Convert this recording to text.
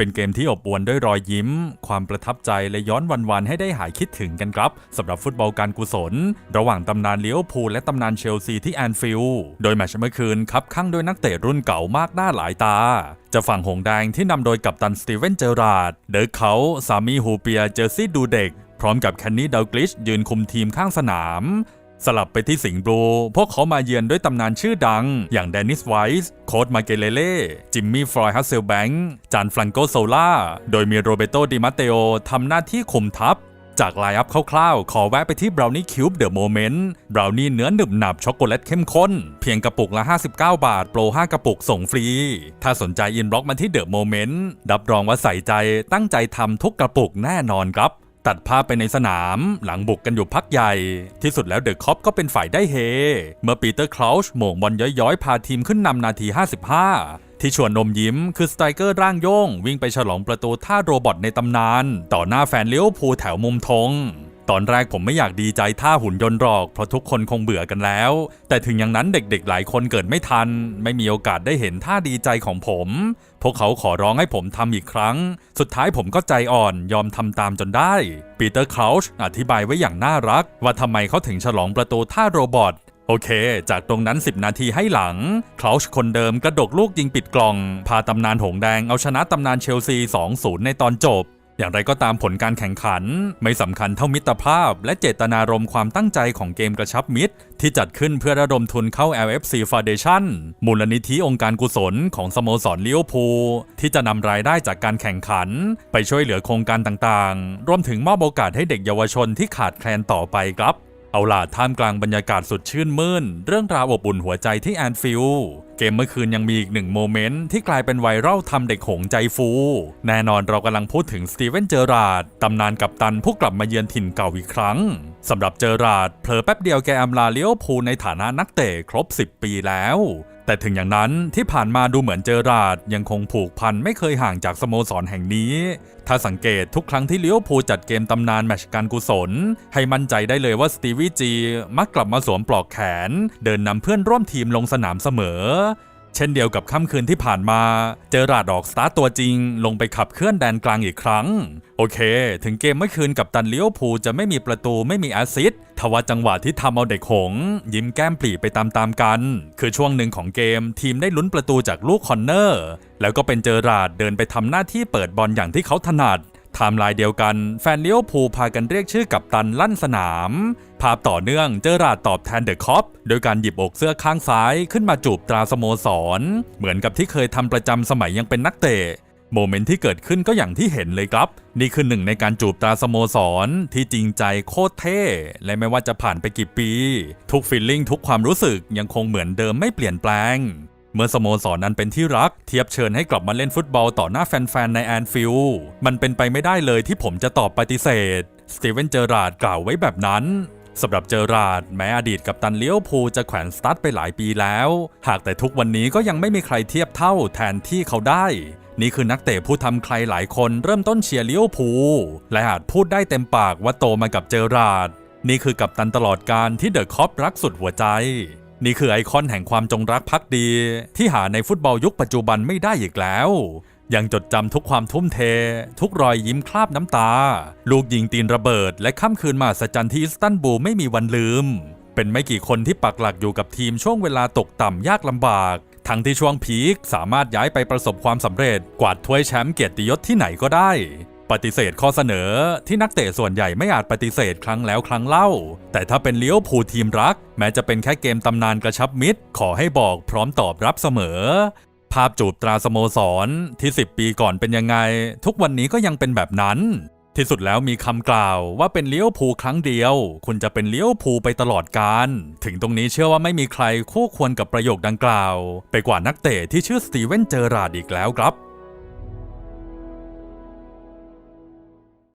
เป็นเกมที่อบอวลด้วยรอยยิ้ม ความประทับใจและย้อนวันๆให้ได้หายคิดถึงกันครับสำหรับฟุตบอลการกุศล ระหว่างตำนานเลี้ยวพูและตำนานเชลซีที่แอนฟิลด์โดยแมตช์เมื่อคืนคับข้างด้วยนักเตะรุ่นเก่ามากหน้าหลายตา จะฝั่งหงแดงที่นำโดยกัปตันสตีเวนเจอราร์ดเดิร์เขาสามีฮูเปียเจอร์ซี่ดูเด็ก พร้อมกับแคนนี่ดาวกลิชยืนคุมทีมข้างสนาม สลับไปที่สิงห์บลูพวกเขามาเยือนด้วยตำนานชื่อดัง อย่างแดนิสไวส์โค้ดมาเกเลเล่ จิมมี่ฟรอยฮัสเซลแบงค์จานฟลังโกโซล่า โดยมีโรเบโตดิมาเตโอทำหน้าที่คุมทัพ จากไลน์อัพคร่าวๆ ขอแวะไปที่บราวนี่คิวบ์เดอะโมเมนต์บราวนี่เนื้อหนึบหนับช็อกโกแลตเข้มข้น เพียงกระปุกละ 59 บาท โปร 5 กระปุกส่งฟรี ถ้าสนใจอินบล็อกมาที่เดอะโมเมนต์รับรองว่าใส่ใจตั้งใจทำทุกกระปุกแน่นอนครับ ตัดภาพไปในสนามหลังบุกกันอยู่พักใหญ่ ที่สุดแล้วเดอะคอปก็เป็นฝ่ายได้เฮ เมื่อปีเตอร์คลาวช์โหม่งบอลย้อยๆ พาทีมขึ้นนำนาที 55 ที่ชวนนมยิ้มคือสไตรเกอร์ร่างโยง วิ่งไปฉลองประตูท่าโรบอทในตำนาน ต่อหน้าแฟนเลี้ยวภูแถวมุมทง ตอนแรกผมไม่อยากดีใจท่าหุ่นยนต์หรอก เพราะทุกคนคงเบื่อกันแล้ว แต่ถึงอย่างนั้นเด็กๆ หลายคนเกิดไม่ทัน ไม่มีโอกาสได้เห็นท่าดีใจของผม พวกเขาขอร้องให้ผมทำอีกครั้ง สุดท้ายผมก็ใจอ่อนยอมทำตามจนได้ ปีเตอร์คลาวช์อธิบายไว้อย่างน่ารัก ว่าทำไมเขาถึงฉลองประตูท่าโรบอทโอเค จากตรงนั้น 10 นาทีให้หลัง คลาวช์คนเดิมกระดกลูกยิงปิดกล่อง พาตำนานหงแดงเอาชนะตำนานเชลซี 2-0 ในตอนจบ อย่างไรก็ตามผลการแข่งขัน ไม่สำคัญเท่ามิตรภาพ และเจตนารมณ์ความตั้งใจของเกมกระชับมิตร ที่จัดขึ้นเพื่อระดมทุนเข้า LFC Foundation มูลนิธิองค์การกุศลของสโมสรเลี้ยวภูลที่จะนำรายได้จากการแข่งขัน ไปช่วยเหลือโครงการต่างๆ รวมถึงมอบโอกาสให้เด็กเยาวชนที่ขาดแคลนต่อไปครับ เอาล่ะท่ามกลางบรรยากาศสุดชื่นมื่น เรื่องราวอบอุ่นหัวใจที่แอนฟิลเกมเมื่อคืนยังมีอีกหนึ่งโมเมนต์ที่กลายเป็นไวรัลทำเด็กหงใจฟู แน่นอนเรากำลังพูดถึงสตีเวนเจอราร์ดตำนานกัปตันผู้กลับมาเยือนถิ่นเก่าอีกครั้งสำหรับเจอราร์ดเพลอแป๊บเดียวแกอำลาเลี้ยวภูในฐานะนักเตะครบ 10 ปีแล้ว แต่ถึงอย่างนั้นที่ผ่านมาดูเหมือนเจอราดยังคงผูกพันไม่เคยห่างจากสโมสรแห่งนี้ ถ้าสังเกตทุกครั้งที่เลี้ยวภูจัดเกมตำนานแมชการกุศล ให้มั่นใจได้เลยว่าสตีวี่จีมักกลับมาสวมปลอกแขน เดินนำเพื่อนร่วมทีมลงสนามเสมอ เช่นเดียวกับค่ำคืนที่ผ่านมา เจอราร์ดออกสตาร์ตัวจริง ลงไปขับเคลื่อนแดนกลางอีกครั้ง โอเค ถึงเกมเมื่อคืนกับตันเลี้ยวภูจะไม่มีประตูไม่มีแอซิสทว่าจังหวะที่ทำเอาเด็กหง ยิ้มแก้มปรีไปตามๆกัน คือช่วงหนึ่งของเกมทีมได้ลุ้นประตูจากลูกคอนเนอร์ แล้วก็เป็นเจอราดเดินไปทำหน้าที่เปิดบอลอย่างที่เขาถนัด ไทม์ไลน์เดียวกันแฟนเลี้ยวภูพากันเรียกชื่อกับตันลั่นสนาม ภาพต่อเนื่องเจอราดตอบแทนเดอะคอปโดยการหยิบอกเสื้อข้างซ้ายขึ้นมาจูบตราสโมสร เหมือนกับที่เคยทำประจำสมัยยังเป็นนักเตะโมเมนต์ที่เกิดขึ้นก็อย่างที่เห็นเลยครับ นี่คือหนึ่งในการจูบตาสโมสร ที่จริงใจโคตรเท่ และไม่ว่าจะผ่านไปกี่ปี ทุกฟีลลิ่งทุกความรู้สึกยังคงเหมือนเดิมไม่เปลี่ยนแปลง เมื่อสโมสรนั้นเป็นที่รัก เทียบเชิญให้กลับมาเล่นฟุตบอลต่อหน้าแฟนๆ ในแอนฟิลด์มันเป็นไปไม่ได้เลยที่ผมจะตอบปฏิเสธ สตีเวนเจอราร์ดกล่าวไว้แบบนั้นสำหรับเจอราร์ดแม้อดีตกับตันเลี้ยวภูจะแขวนสตาร์ทไปหลายปีแล้ว หากแต่ทุกวันนี้ก็ยังไม่มีใครเทียบเท่าแทนที่เขาได้ นี่คือนักเตะผู้ทำใครหลายคนเริ่มต้นเชียร์เลี้ยวภูและอาจพูดได้เต็มปากว่าโตมากับเจอราร์ดนี่คือกัปตันตลอดการที่เดอะคอปรักสุดหัวใจ นี่คือไอคอนแห่งความจงรักภักดี ที่หาในฟุตบอลยุคปัจจุบันไม่ได้อีกแล้ว ยังจดจำทุกความทุ่มเท ทุกรอยยิ้มคราบน้ำตา ลูกยิงตีนระเบิด และค่ำคืนมหัศจรรย์ที่อิสตันบูลไม่มีวันลืม เป็นไม่กี่คนที่ปักหลักอยู่กับทีมช่วงเวลาตกต่ำยากลำบาก ทั้งที่ช่วงพีคสามารถย้ายไปประสบความสำเร็จกวาดถ้วยแชมป์เกียรติยศที่ไหนก็ได้ ปฏิเสธข้อเสนอที่นักเตะส่วนใหญ่ไม่อาจปฏิเสธครั้งแล้วครั้งเล่า แต่ถ้าเป็นเลี้ยวภูทีมรัก แม้จะเป็นแค่เกมตำนานกระชับมิตร ขอให้บอกพร้อมตอบรับเสมอ ภาพจูบตราสโมสรที่ 10 ปีก่อนเป็นยังไง ทุกวันนี้ก็ยังเป็นแบบนั้น ที่สุดแล้วมีคำกล่าวว่าเป็นเลี้ยวภูครั้งเดียว คุณจะเป็นเลี้ยวภูไปตลอดกาลถึงตรงนี้เชื่อว่าไม่มีใครคู่ควรกับประโยคดังกล่าว ไปกว่านักเตะที่ชื่อสตีเวนเจอราร์ดอีกแล้วครับ